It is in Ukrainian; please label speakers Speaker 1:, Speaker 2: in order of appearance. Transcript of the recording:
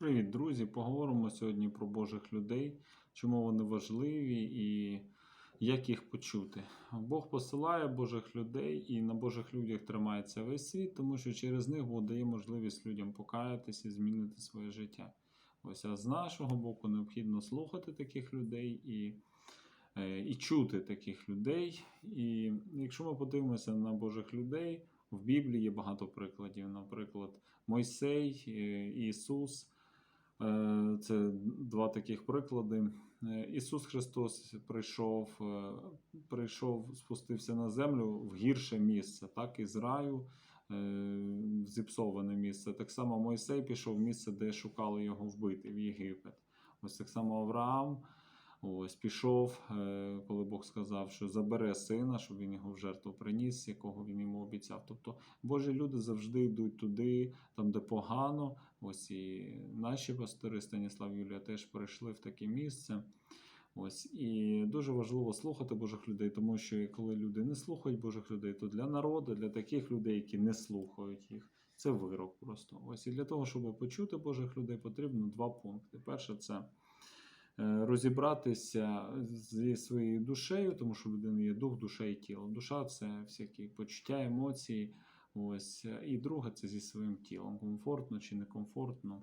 Speaker 1: Привіт, друзі! Поговоримо сьогодні про Божих людей, чому вони важливі і як їх почути. Бог посилає Божих людей, і на Божих людях тримається весь світ, тому що через них Бог дає можливість людям покаятися і змінити своє життя. Ось а з нашого боку необхідно слухати таких людей і, е, і чути таких людей. І якщо ми подивимося на Божих людей, в Біблії є багато прикладів. Наприклад, Мойсей, е, Ісус. Е, Це два таких приклади. Е, Ісус Христос прийшов, е, прийшов, спустився на землю в гірше місце, так, із раю, зіпсоване місце. Так само Мойсей пішов в місце, де шукали його вбити, в Єгипет. Ось так само Авраам ось, пішов, е, коли Бог сказав, що забере сина, щоб він його в жертву приніс, якого він йому обіцяв. Тобто Божі люди завжди йдуть туди, там, де погано. Ось і наші пастори Станіслав Юлія теж прийшли в таке місце. Ось і дуже важливо слухати Божих людей, тому що коли люди не слухають Божих людей, то для народу, для таких людей, які не слухають їх, це вирок просто. Ось і для того, щоб почути Божих людей, потрібно два пункти. Перше, це розібратися зі своєю душею, тому що в людини є дух, душа і тіло. Душа це всякі почуття, емоції. Ось і друге це зі своїм тілом, комфортно чи некомфортно.